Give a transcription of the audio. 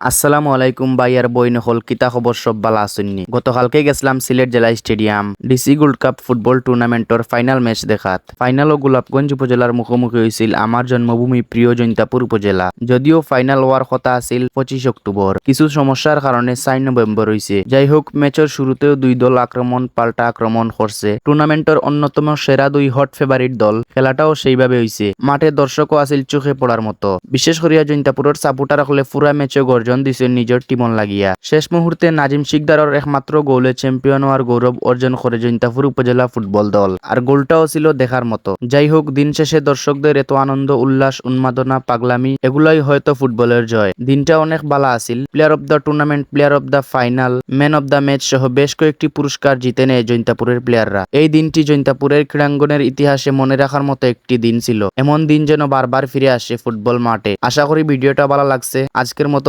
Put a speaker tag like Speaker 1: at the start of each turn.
Speaker 1: আসসালামু আলাইকুম ভাইয়ার বই নহল কিতা খবর সব বালা আসুননি গতকালকে গেছিলাম সিলেট জেলা stadium. DC gold cup football টুর্নামেন্টর final match দেখাত। ফাইনাল ও গোলাপগঞ্জ উপজেলার মুখোমুখি হয়েছিল আমার জন্মভূমি প্রিয় জৈন্তাপুর উপজেলা। যদিও ফাইনাল হওয়ার কথা আছিল পঁচিশ অক্টোবর কিছু সমস্যার কারণে চার নভেম্বর হয়েছে যাই হোক ম্যাচের শুরুতেও দুই দল আক্রমণ পাল্টা আক্রমণ করছে টুর্নামেন্টের অন্যতম সেরা দুই হট ফেভারিট দল খেলাটাও সেইভাবে হয়েছে মাঠে দর্শকও আছিল চোখে পড়ার মতো। বিশেষ করিয়া জৈন্তাপুরের সাপোর্টার হলে পুরা ম্যাচে গর্জন দিছে নিজের টিমন লাগিয়া। শেষ মুহূর্তে নাজিম শিকদারের একমাত্র গোলে চ্যাম্পিয়ন হওয়ার গৌরব অর্জন করে জৈন্তাপুর উপজেলা ফুটবল দল। আর গোলটাও ছিল দেখার মতো। যাই হোক দিন শেষে দর্শকদের এত আনন্দ, উল্লাস, উন্মাদনা, পাগলামি, এগুলাই হয়তো ফুটবলের জয়। দিনটা অনেক বালা আছিল। Player of the tournament player of the final man of the match সহ বেশ কয়েকটি পুরস্কার জিতে নেয় জৈন্তাপুরের প্লেয়াররা এই দিনটি জৈন্তাপুরের ক্রীড়াঙ্গনের ইতিহাসে মনে রাখার মতো একটি দিন ছিল। এমন দিন যেন বারবার ফিরে আসে ফুটবল মাঠে। আশা করি ভিডিওটা ভালো লাগছে। আজকের মতো